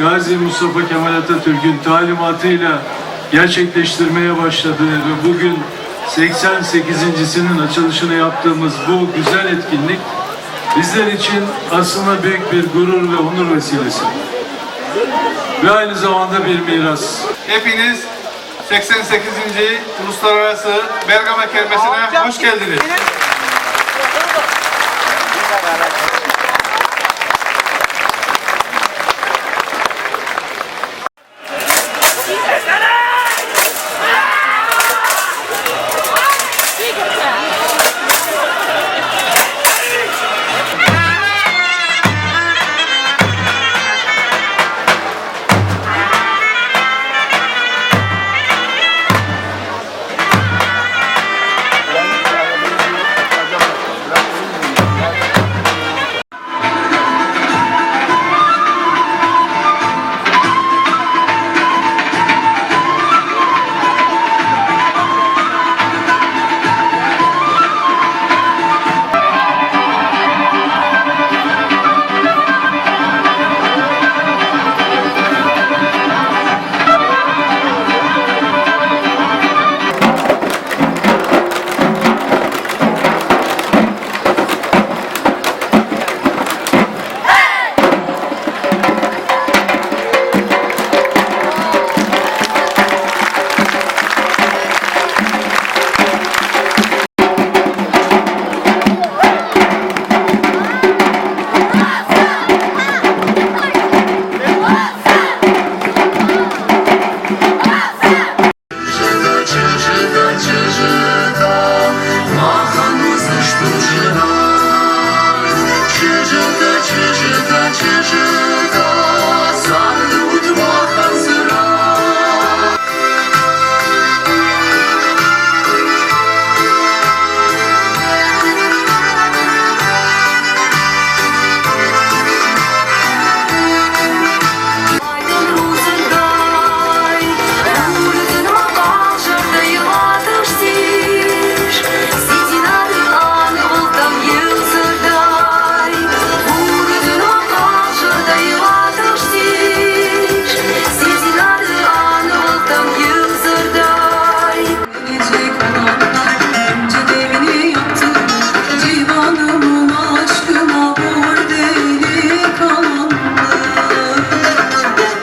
Gazi Mustafa Kemal Atatürk'ün talimatıyla gerçekleştirmeye başladığı ve bugün 88.sinin açılışını yaptığımız bu güzel etkinlik bizler için aslında büyük bir gurur ve onur vesilesi. Ve aynı zamanda bir miras. Hepiniz 88. Uluslararası Bergama Kermesi'ne hoş geldiniz.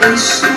place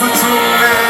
to me.